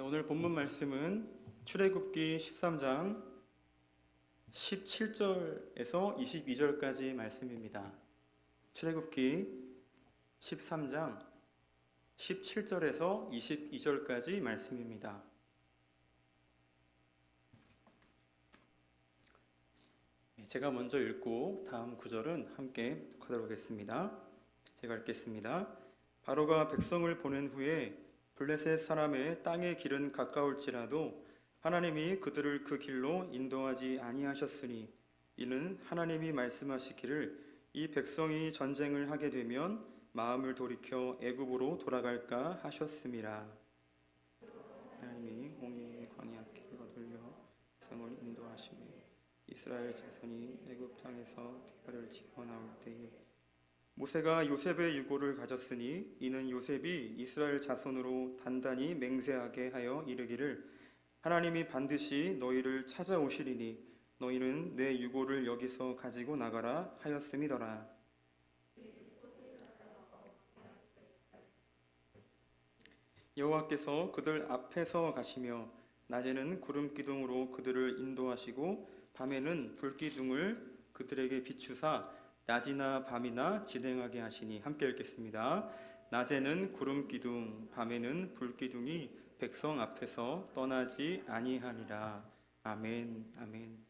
네, 오늘 본문 말씀은 출애굽기 13장 17절에서 22절까지 말씀입니다. 출애굽기 13장 17절에서 22절까지 말씀입니다. 네, 제가 먼저 읽고 다음 구절은 함께 하도록 하겠습니다. 제가 읽겠습니다. 바로가 백성을 보낸 후에 블레셋 사람의 땅의 길은 가까울지라도 하나님이 그들을 그 길로 인도하지 아니하셨으니 이는 하나님이 말씀하시기를 이 백성이 전쟁을 하게 되면 마음을 돌이켜 애굽으로 돌아갈까 하셨음이라. 하나님이 홍해의 광야 길로 돌려 백성을 인도하시며 이스라엘 자손이 애굽 땅에서 대가를 지어 나올 때에 모세가 요셉의 유고를 가졌으니 이는 요셉이 이스라엘 자손으로 단단히 맹세하게 하여 이르기를 하나님이 반드시 너희를 찾아오시리니 너희는 내 유고를 여기서 가지고 나가라 하였음이더라. 여호와께서 그들 앞에서 가시며 낮에는 구름 기둥으로 그들을 인도하시고 밤에는 불 기둥을 그들에게 비추사 낮이나 밤이나 진행하게 하시니 함께 읽겠습니다. 낮에는 구름 기둥, 밤에는 불 기둥이 백성 앞에서 떠나지 아니하니라. 아멘, 아멘.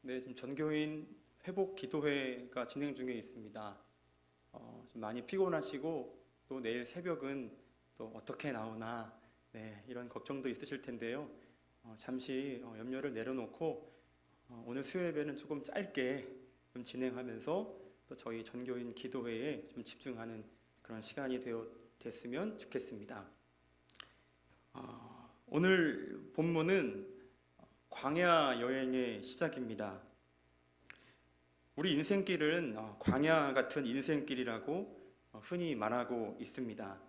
네, 지금 전교인 회복 기도회가 진행 중에 있습니다. 어, 좀 많이 피곤하시고 또 내일 새벽은 또 어떻게 나오나 네, 이런 걱정도 있으실 텐데요. 어, 잠시 어, 염려를 내려놓고 어, 오늘 수요예배는 조금 짧게 좀 진행하면서 또 저희 전교인 기도회에 좀 집중하는 그런 시간이 되어 됐으면 좋겠습니다. 어, 오늘 본문은 광야 여행의 시작입니다. 우리 인생길은 어, 광야 같은 인생길이라고 어, 흔히 말하고 있습니다.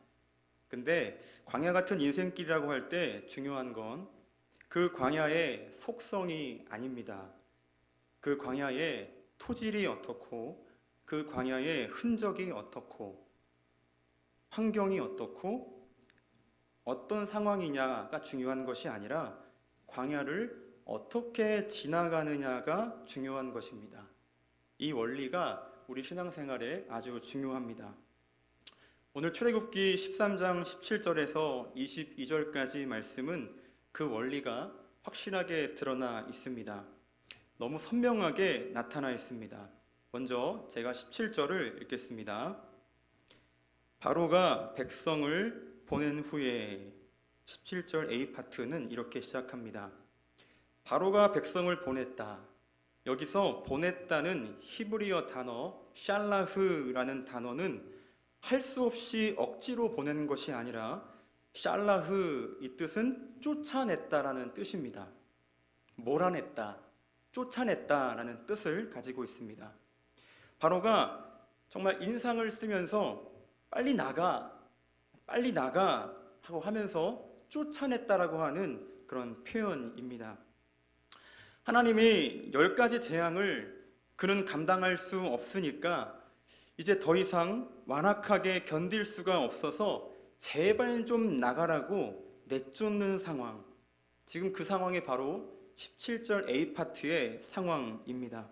근데 광야 같은 인생길이라고 할 때 중요한 건 그 광야의 속성이 아닙니다. 그 광야의 토질이 어떻고 그 광야의 흔적이 어떻고 환경이 어떻고 어떤 상황이냐가 중요한 것이 아니라 광야를 어떻게 지나가느냐가 중요한 것입니다. 이 원리가 우리 신앙생활에 아주 중요합니다. 오늘 출애굽기 13장 17절에서 22절까지 말씀은 그 원리가 확실하게 드러나 있습니다. 너무 선명하게 나타나 있습니다. 먼저 제가 17절을 읽겠습니다. 바로가 백성을 보낸 후에 17절 A 파트는 이렇게 시작합니다. 바로가 백성을 보냈다. 여기서 보냈다는 히브리어 단어 샬라흐라는 단어는 할 수 없이 억지로 보낸 것이 아니라 샬라흐 이 뜻은 쫓아냈다라는 뜻입니다. 몰아냈다, 쫓아냈다라는 뜻을 가지고 있습니다. 바로가 정말 인상을 쓰면서 빨리 나가, 빨리 나가 하고 하면서 쫓아냈다라고 하는 그런 표현입니다. 하나님이 열 가지 재앙을 그는 감당할 수 없으니까 이제 더 이상 완악하게 견딜 수가 없어서 제발 좀 나가라고 내쫓는 상황. 지금 그 상황이 바로 17절 A 파트의 상황입니다.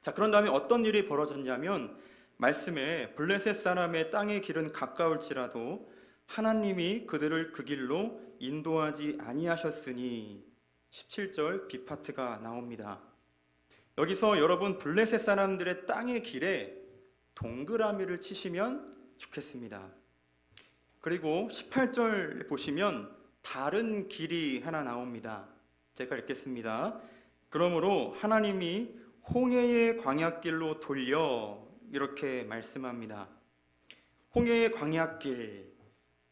자, 그런 다음에 어떤 일이 벌어졌냐면 말씀에 블레셋 사람의 땅의 길은 가까울지라도 하나님이 그들을 그 길로 인도하지 아니하셨으니 17절 B 파트가 나옵니다. 여기서 여러분 블레셋 사람들의 땅의 길에 동그라미를 치시면 좋겠습니다. 그리고 18절 보시면 다른 길이 하나 나옵니다. 제가 읽겠습니다. 그러므로 하나님이 홍해의 광야길로 돌려 이렇게 말씀합니다. 홍해의 광야길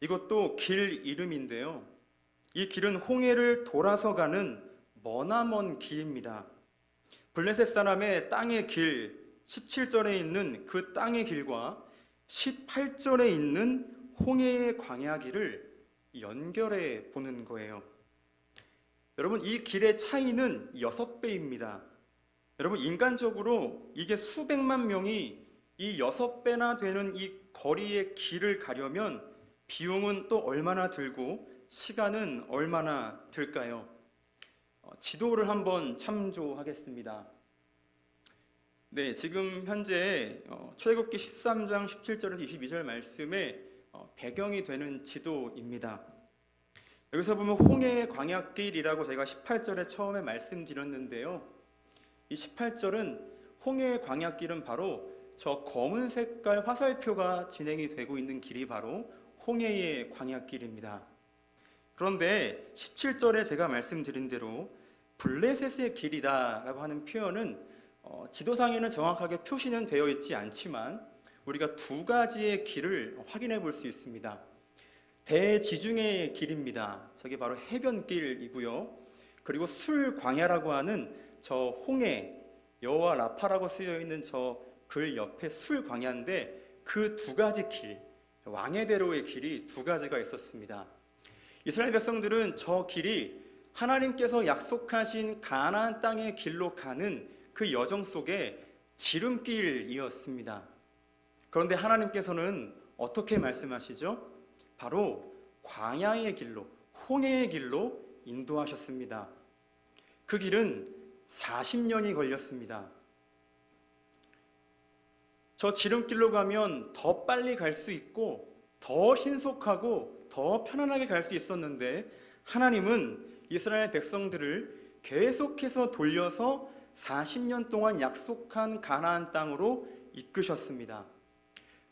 이것도 길 이름인데요. 이 길은 홍해를 돌아서 가는 머나먼 길입니다. 블레셋 사람의 땅의 길 17절에 있는 그 땅의 길과 18절에 있는 홍해의 광야길을 연결해 보는 거예요. 여러분 이 길의 차이는 여섯 배입니다. 여러분 인간적으로 이게 수백만 명이 이 여섯 배나 되는 이 거리의 길을 가려면 비용은 또 얼마나 들고 시간은 얼마나 들까요? 어, 지도를 한번 참조하겠습니다. 네, 지금 현재 어, 출애굽기 13장 17절에서 22절 말씀에 어, 배경이 되는 지도입니다. 여기서 보면 홍해의 광야길이라고 제가 18절에 처음에 말씀드렸는데요. 이 18절은 홍해의 광야길은 바로 저 검은 색깔 화살표가 진행이 되고 있는 길이 바로 홍해의 광야길입니다. 그런데 17절에 제가 말씀드린 대로 블레셋의 길이다라고 하는 표현은 어, 지도상에는 정확하게 표시는 되어 있지 않지만 우리가 두 가지의 길을 확인해 볼 수 있습니다. 대지중해의 길입니다. 저게 바로 해변길이고요. 그리고 술광야라고 하는 저 홍해 여호와 라파라고 쓰여 있는 저 글 옆에 술광야인데 그 두 가지 길 왕의 대로의 길이 두 가지가 있었습니다. 이스라엘 백성들은 저 길이 하나님께서 약속하신 가나안 땅의 길로 가는 그 여정 속에 지름길이었습니다. 그런데 하나님께서는 어떻게 말씀하시죠? 바로 광야의 길로, 홍해의 길로 인도하셨습니다. 그 길은 40년이 걸렸습니다. 저 지름길로 가면 더 빨리 갈 수 있고 더 신속하고 더 편안하게 갈 수 있었는데 하나님은 이스라엘 백성들을 계속해서 돌려서 40년 동안 약속한 가나안 땅으로 이끄셨습니다.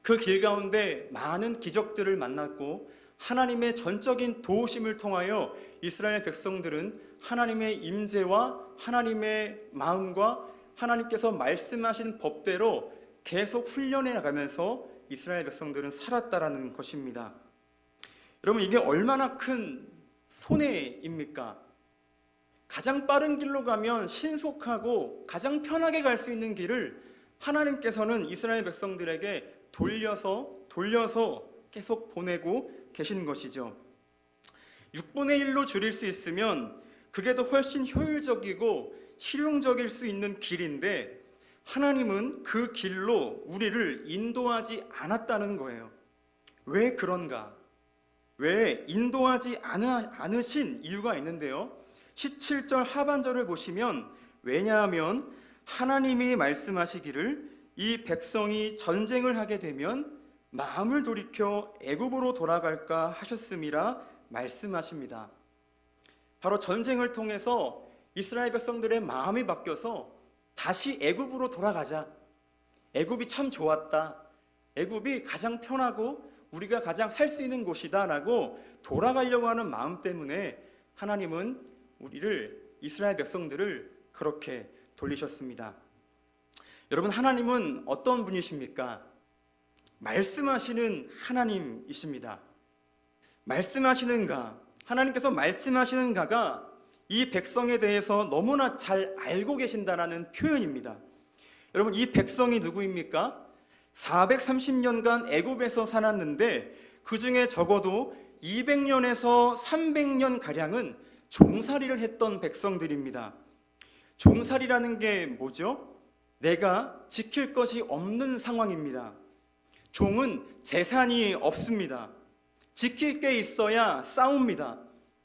그 길 가운데 많은 기적들을 만났고 하나님의 전적인 도우심을 통하여 이스라엘 백성들은 하나님의 임재와 하나님의 마음과 하나님께서 말씀하신 법대로 계속 훈련해 나가면서 이스라엘 백성들은 살았다라는 것입니다. 여러분 이게 얼마나 큰 손해입니까? 가장 빠른 길로 가면 신속하고 가장 편하게 갈 수 있는 길을 하나님께서는 이스라엘 백성들에게 돌려서 돌려서 계속 보내고 계신 것이죠. 6분의 1로 줄일 수 있으면 그게 더 훨씬 효율적이고 실용적일 수 있는 길인데 하나님은 그 길로 우리를 인도하지 않았다는 거예요. 왜 그런가? 왜 인도하지 않으, 않으신 이유가 있는데요. 17절 하반절을 보시면 왜냐하면 하나님이 말씀하시기를 이 백성이 전쟁을 하게 되면 마음을 돌이켜 애굽으로 돌아갈까 하셨음이라 말씀하십니다. 바로 전쟁을 통해서 이스라엘 백성들의 마음이 바뀌어서 다시 애굽으로 돌아가자. 애굽이 참 좋았다. 애굽이 가장 편하고 우리가 가장 살 수 있는 곳이다라고 돌아가려고 하는 마음 때문에 하나님은 우리를 이스라엘 백성들을 그렇게 돌리셨습니다. 여러분 하나님은 어떤 분이십니까? 말씀하시는 하나님이십니다. 말씀하시는가? 하나님께서 말씀하시는가가 이 백성에 대해서 너무나 잘 알고 계신다라는 표현입니다. 여러분 이 백성이 누구입니까? 430년간 애굽에서 살았는데 그 중에 적어도 200년에서 300년 가량은 종살이를 했던 백성들입니다. 종살이라는 게 뭐죠? 내가 지킬 것이 없는 상황입니다. 종은 재산이 없습니다. 지킬 게 있어야 싸웁니다.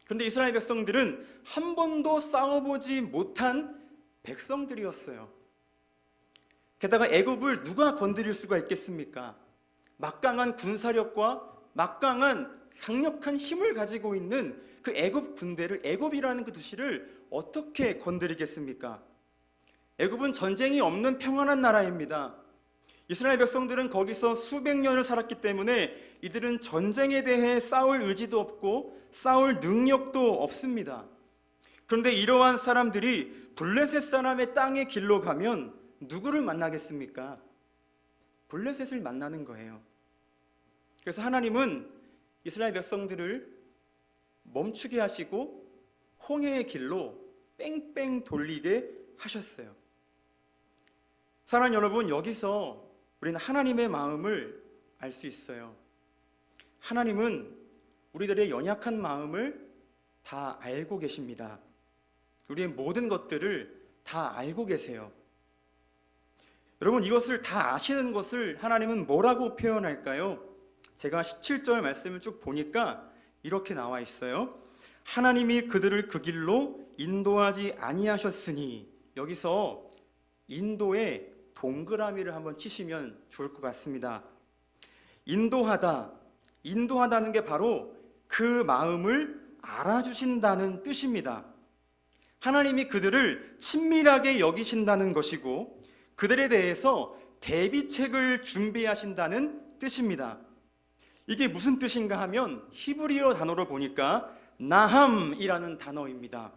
그런데 이스라엘 백성들은 한 번도 싸워보지 못한 백성들이었어요. 게다가 애굽을 누가 건드릴 수가 있겠습니까? 막강한 군사력과 막강한 강력한 힘을 가지고 있는 그 애굽 군대를 애굽이라는 그 도시를 어떻게 건드리겠습니까? 애굽은 전쟁이 없는 평안한 나라입니다. 이스라엘 백성들은 거기서 수백 년을 살았기 때문에 이들은 전쟁에 대해 싸울 의지도 없고 싸울 능력도 없습니다. 그런데 이러한 사람들이 블레셋 사람의 땅의 길로 가면 누구를 만나겠습니까? 블레셋을 만나는 거예요. 그래서 하나님은 이스라엘 백성들을 멈추게 하시고 홍해의 길로 뺑뺑 돌리게 하셨어요. 사랑 여러분, 여기서 우리는 하나님의 마음을 알 수 있어요. 하나님은 우리들의 연약한 마음을 다 알고 계십니다. 우리의 모든 것들을 다 알고 계세요. 여러분, 이것을 다 아시는 것을 하나님은 뭐라고 표현할까요? 제가 17절 말씀을 쭉 보니까 이렇게 나와 있어요. 하나님이 그들을 그 길로 인도하지 아니하셨으니 여기서 인도에 동그라미를 한번 치시면 좋을 것 같습니다. 인도하다, 인도하다는 게 바로 그 마음을 알아주신다는 뜻입니다. 하나님이 그들을 친밀하게 여기신다는 것이고 그들에 대해서 대비책을 준비하신다는 뜻입니다. 이게 무슨 뜻인가 하면 히브리어 단어로 보니까 나함이라는 단어입니다.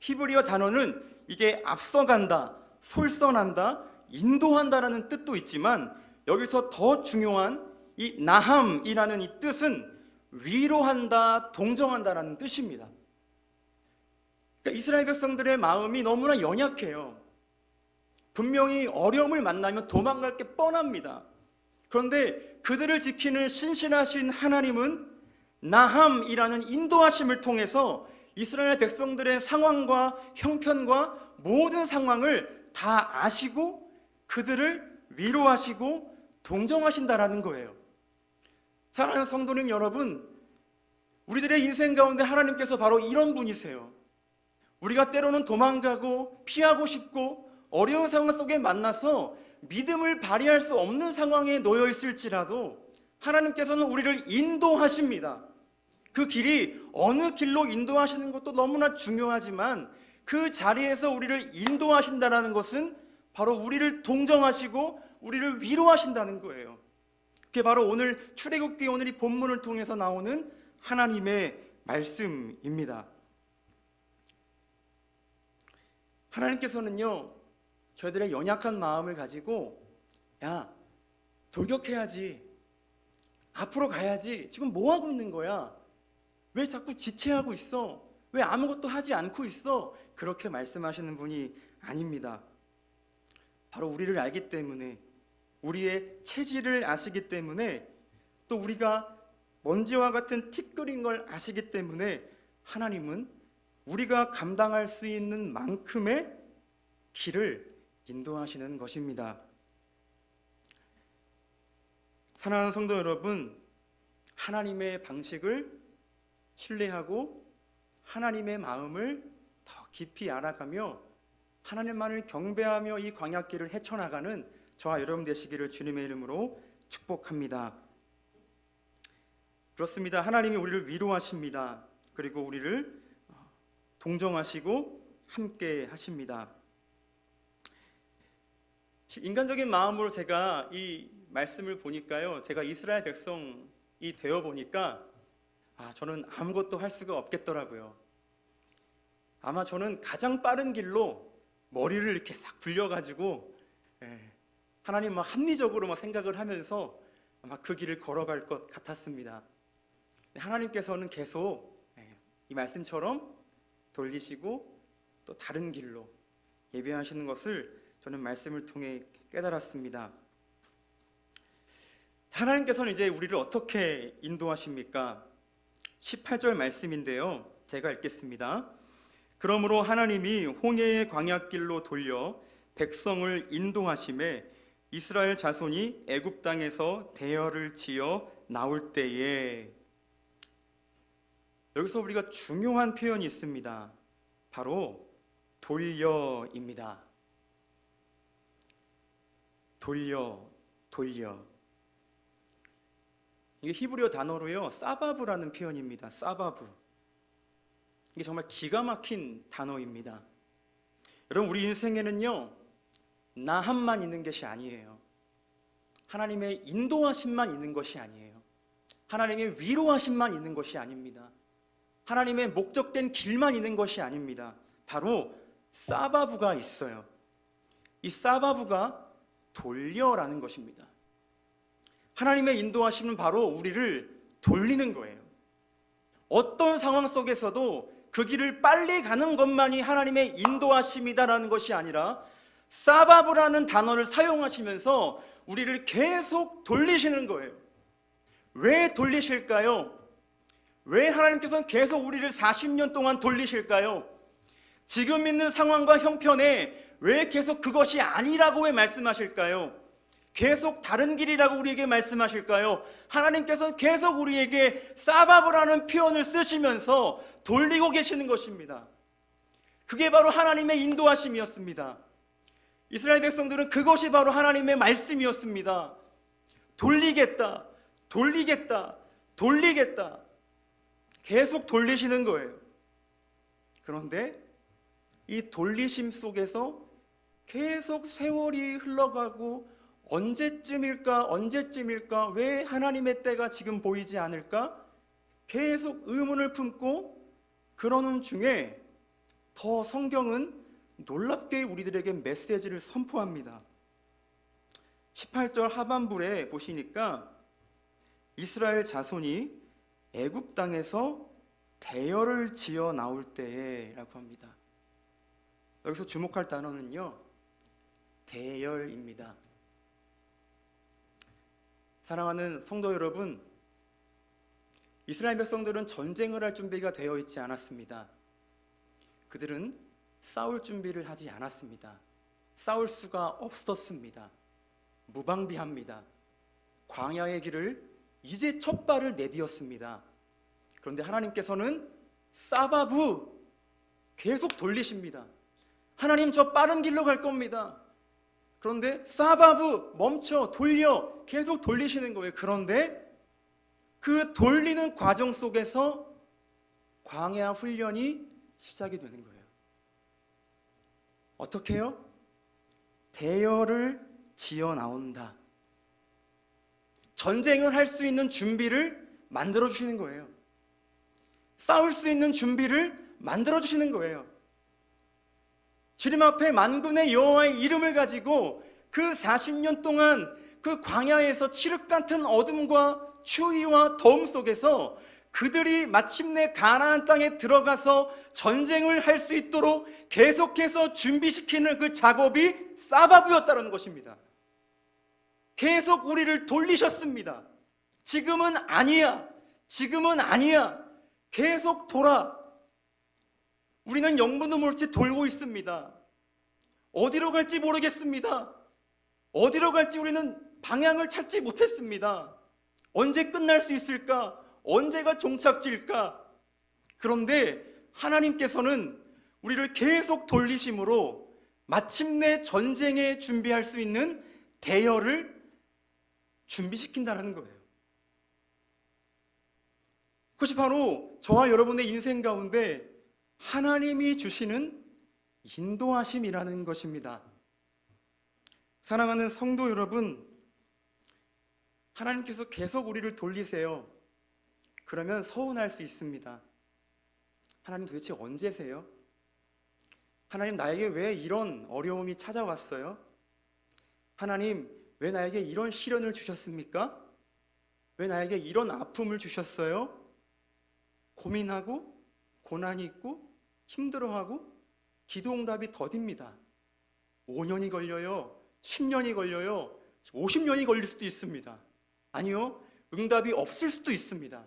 히브리어 단어는 이게 앞서간다, 솔선한다, 인도한다라는 뜻도 있지만 여기서 더 중요한 이 나함이라는 이 뜻은 위로한다, 동정한다라는 뜻입니다. 그러니까 이스라엘 백성들의 마음이 너무나 연약해요. 분명히 어려움을 만나면 도망갈 게 뻔합니다. 그런데 그들을 지키는 신실하신 하나님은 나함이라는 인도하심을 통해서 이스라엘 백성들의 상황과 형편과 모든 상황을 다 아시고 그들을 위로하시고 동정하신다라는 거예요. 사랑하는 성도님 여러분, 우리들의 인생 가운데 하나님께서 바로 이런 분이세요. 우리가 때로는 도망가고 피하고 싶고 어려운 상황 속에 만나서 믿음을 발휘할 수 없는 상황에 놓여 있을지라도 하나님께서는 우리를 인도하십니다. 그 길이 어느 길로 인도하시는 것도 너무나 중요하지만 그 자리에서 우리를 인도하신다는 것은 바로 우리를 동정하시고 우리를 위로하신다는 거예요. 그게 바로 오늘 출애굽기 오늘 이 본문을 통해서 나오는 하나님의 말씀입니다. 하나님께서는요, 저희들의 연약한 마음을 가지고, 야, 돌격해야지. 앞으로 가야지. 지금 뭐 하고 있는 거야? 왜 자꾸 지체하고 있어? 왜 아무것도 하지 않고 있어? 그렇게 말씀하시는 분이 아닙니다. 바로 우리를 알기 때문에, 우리의 체질을 아시기 때문에, 또 우리가 먼지와 같은 티끌인 걸 아시기 때문에 하나님은 우리가 감당할 수 있는 만큼의 길을 인도하시는 것입니다. 사랑하는 성도 여러분, 하나님의 방식을 신뢰하고 하나님의 마음을 더 깊이 알아가며 하나님만을 경배하며 이 광야길을 헤쳐나가는 저와 여러분 되시기를 주님의 이름으로 축복합니다. 그렇습니다. 하나님이 우리를 위로하십니다. 그리고 우리를 동정하시고 함께 하십니다. 인간적인 마음으로 제가 이 말씀을 보니까요. 제가 이스라엘 백성이 되어 보니까 아, 저는 아무것도 할 수가 없겠더라고요. 아마 저는 가장 빠른 길로 머리를 이렇게 싹 굴려가지고 예, 하나님 막 합리적으로 막 생각을 하면서 아마 그 길을 걸어갈 것 같았습니다. 하나님께서는 계속 예, 이 말씀처럼 돌리시고 또 다른 길로 예배하시는 것을 저는 말씀을 통해 깨달았습니다. 하나님께서는 이제 우리를 어떻게 인도하십니까? 18절 말씀인데요. 제가 읽겠습니다. 그러므로 하나님이 홍해의 광야길로 돌려 백성을 인도하심에 이스라엘 자손이 애굽 땅에서 대열을 지어 나올 때에 여기서 우리가 중요한 표현이 있습니다. 바로 돌려입니다. 돌려, 돌려. 이게 히브리어 단어로요, 사바브라는 표현입니다. 사바브. 이게 정말 기가 막힌 단어입니다. 여러분, 우리 인생에는요, 나함만 있는 것이 아니에요. 하나님의 인도하심만 있는 것이 아니에요. 하나님의 위로하심만 있는 것이 아닙니다. 하나님의 목적된 길만 있는 것이 아닙니다. 바로 사바부가 있어요. 이 사바부가 돌려라는 것입니다. 하나님의 인도하심은 바로 우리를 돌리는 거예요. 어떤 상황 속에서도 그 길을 빨리 가는 것만이 하나님의 인도하심이다라는 것이 아니라 사바브라는 단어를 사용하시면서 우리를 계속 돌리시는 거예요. 왜 돌리실까요? 왜 하나님께서는 계속 우리를 40년 동안 돌리실까요? 지금 있는 상황과 형편에 왜 계속 그것이 아니라고 왜 말씀하실까요? 계속 다른 길이라고 우리에게 말씀하실까요? 하나님께서는 계속 우리에게 사바브라는 표현을 쓰시면서 돌리고 계시는 것입니다. 그게 바로 하나님의 인도하심이었습니다. 이스라엘 백성들은 그것이 바로 하나님의 말씀이었습니다. 돌리겠다, 돌리겠다, 돌리겠다. 계속 돌리시는 거예요. 그런데 이 돌리심 속에서 계속 세월이 흘러가고 언제쯤일까, 언제쯤일까, 왜 하나님의 때가 지금 보이지 않을까? 계속 의문을 품고 그러는 중에 더 성경은 놀랍게 우리들에게 메시지를 선포합니다. 18절 하반부에 보시니까 이스라엘 자손이 애굽 땅에서 대열을 지어 나올 때에라고 합니다. 여기서 주목할 단어는요. 대열입니다. 사랑하는 성도 여러분, 이스라엘 백성들은 전쟁을 할 준비가 되어 있지 않았습니다. 그들은 싸울 준비를 하지 않았습니다. 싸울 수가 없었습니다. 무방비합니다. 광야의 길을 이제 첫 발을 내디었습니다. 그런데 하나님께서는 사바부 계속 돌리십니다. 하나님 저 빠른 길로 갈 겁니다. 그런데 사바부 멈춰 돌려 계속 돌리시는 거예요. 그런데 그 돌리는 과정 속에서 광야 훈련이 시작이 되는 거예요. 어떻게 해요? 대열을 지어 나온다. 전쟁을 할 수 있는 준비를 만들어 주시는 거예요. 싸울 수 있는 준비를 만들어 주시는 거예요. 주님 앞에 만군의 여호와의 이름을 가지고 그 40년 동안 그 광야에서 칠흑 같은 어둠과 추위와 더움 속에서 그들이 마침내 가나안 땅에 들어가서 전쟁을 할 수 있도록 계속해서 준비시키는 그 작업이 사바부였다는 것입니다. 계속 우리를 돌리셨습니다. 지금은 아니야. 지금은 아니야. 계속 돌아. 우리는 영문도 모르지 돌고 있습니다. 어디로 갈지 모르겠습니다. 어디로 갈지 우리는 방향을 찾지 못했습니다. 언제 끝날 수 있을까? 언제가 종착지일까? 그런데 하나님께서는 우리를 계속 돌리심으로 마침내 전쟁에 준비할 수 있는 대열을 준비시킨다는 거예요. 그것이 바로 저와 여러분의 인생 가운데 하나님이 주시는 인도하심이라는 것입니다. 사랑하는 성도 여러분, 하나님께서 계속 우리를 돌리세요. 그러면 서운할 수 있습니다. 하나님 도대체 언제세요? 하나님 나에게 왜 이런 어려움이 찾아왔어요? 하나님 왜 나에게 이런 시련을 주셨습니까? 왜 나에게 이런 아픔을 주셨어요? 고민하고 고난이 있고 힘들어하고 기도 응답이 더딥니다. 5년이 걸려요. 10년이 걸려요. 50년이 걸릴 수도 있습니다. 아니요. 응답이 없을 수도 있습니다.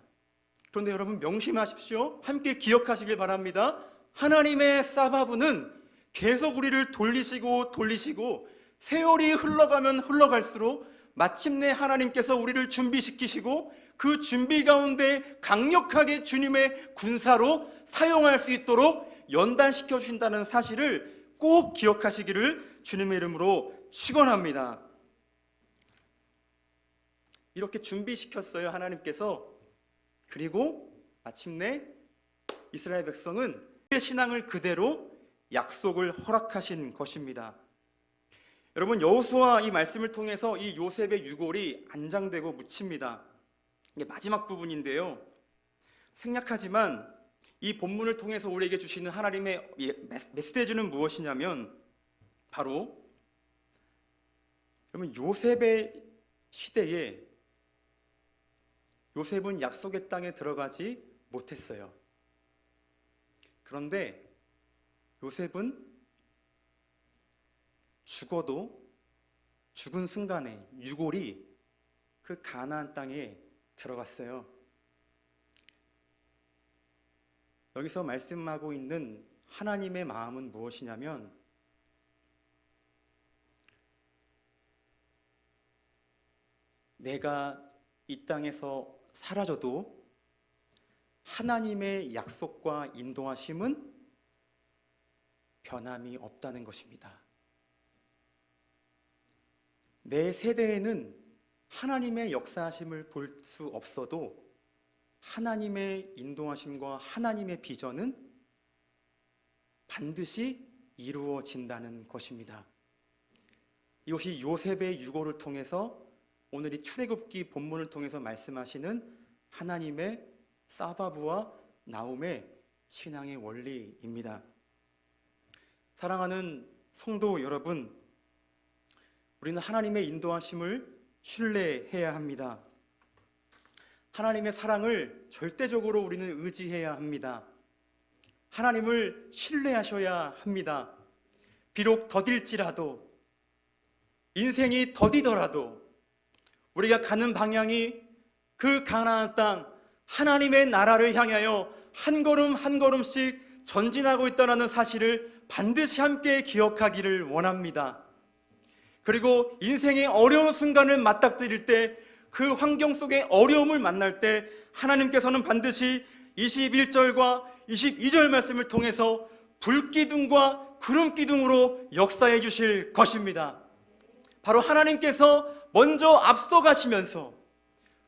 그런데 여러분 명심하십시오. 함께 기억하시길 바랍니다. 하나님의 사바브는 계속 우리를 돌리시고 돌리시고 세월이 흘러가면 흘러갈수록 마침내 하나님께서 우리를 준비시키시고 그 준비 가운데 강력하게 주님의 군사로 사용할 수 있도록 연단시켜 주신다는 사실을 꼭 기억하시기를 주님의 이름으로 축원합니다. 이렇게 준비시켰어요 하나님께서 그리고 마침내 이스라엘 백성은 그의 신앙을 그대로 약속을 허락하신 것입니다. 여러분 여호수아 이 말씀을 통해서 이 요셉의 유골이 안장되고 묻힙니다. 이게 마지막 부분인데요. 생략하지만 이 본문을 통해서 우리에게 주시는 하나님의 메시지는 무엇이냐면 바로 여러분 요셉의 시대에 요셉은 약속의 땅에 들어가지 못했어요. 그런데 요셉은 죽어도 죽은 순간에 유골이 그 가나안 땅에 들어갔어요. 여기서 말씀하고 있는 하나님의 마음은 무엇이냐면 내가 이 땅에서 사라져도 하나님의 약속과 인도하심은 변함이 없다는 것입니다. 내 세대에는 하나님의 역사하심을 볼 수 없어도 하나님의 인도하심과 하나님의 비전은 반드시 이루어진다는 것입니다. 이것이 요셉의 유고를 통해서 오늘 이 출애굽기 본문을 통해서 말씀하시는 하나님의 사바브와 나움의 신앙의 원리입니다. 사랑하는 성도 여러분, 우리는 하나님의 인도하심을 신뢰해야 합니다. 하나님의 사랑을 절대적으로 우리는 의지해야 합니다. 하나님을 신뢰하셔야 합니다. 비록 더딜지라도, 인생이 더디더라도, 우리가 가는 방향이 그 가나안 땅, 하나님의 나라를 향하여 한 걸음 한 걸음씩 전진하고 있다는 사실을 반드시 함께 기억하기를 원합니다. 그리고 인생의 어려운 순간을 맞닥뜨릴 때 그 환경 속에 어려움을 만날 때 하나님께서는 반드시 21절과 22절 말씀을 통해서 불기둥과 구름기둥으로 역사해 주실 것입니다. 바로 하나님께서 먼저 앞서 가시면서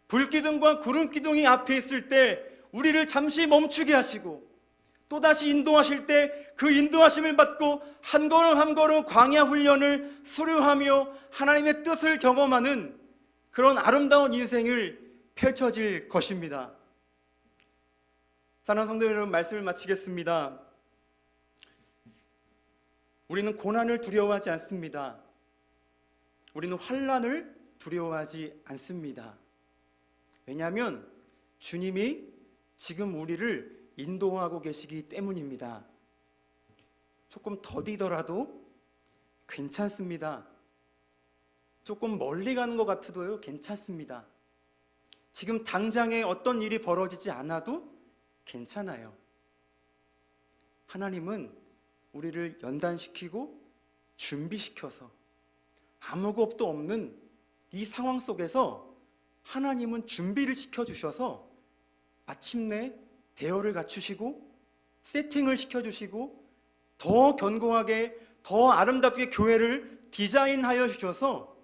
불기둥과 구름기둥이 앞에 있을 때 우리를 잠시 멈추게 하시고 또다시 인도하실 때 그 인도하심을 받고 한 걸음 한 걸음 광야 훈련을 수료하며 하나님의 뜻을 경험하는 그런 아름다운 인생을 펼쳐질 것입니다. 사랑하는 성도 여러분 말씀을 마치겠습니다. 우리는 고난을 두려워하지 않습니다. 우리는 환란을 두려워하지 않습니다. 왜냐하면 주님이 지금 우리를 인도하고 계시기 때문입니다. 조금 더디더라도 괜찮습니다. 조금 멀리 가는 것 같아도요, 괜찮습니다. 지금 당장에 어떤 일이 벌어지지 않아도 괜찮아요. 하나님은 우리를 연단시키고 준비시켜서 아무것도 없는 이 상황 속에서 하나님은 준비를 시켜주셔서 마침내 대열을 갖추시고 세팅을 시켜주시고 더 견고하게 더 아름답게 교회를 디자인하여 주셔서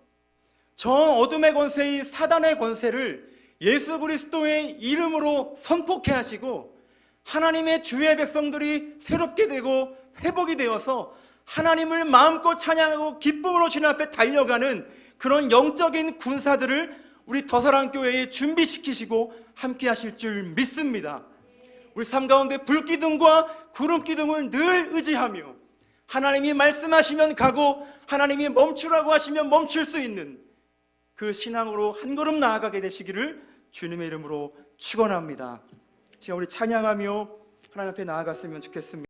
저 어둠의 권세인 사단의 권세를 예수 그리스도의 이름으로 선포케 하시고 하나님의 주의 백성들이 새롭게 되고 회복이 되어서 하나님을 마음껏 찬양하고 기쁨으로 주님 앞에 달려가는 그런 영적인 군사들을 우리 더사랑 교회에 준비시키시고 함께 하실 줄 믿습니다. 우리 삶 가운데 불기둥과 구름기둥을 늘 의지하며 하나님이 말씀하시면 가고 하나님이 멈추라고 하시면 멈출 수 있는 그 신앙으로 한 걸음 나아가게 되시기를 주님의 이름으로 축원합니다. 지금 우리 찬양하며 하나님 앞에 나아갔으면 좋겠습니다.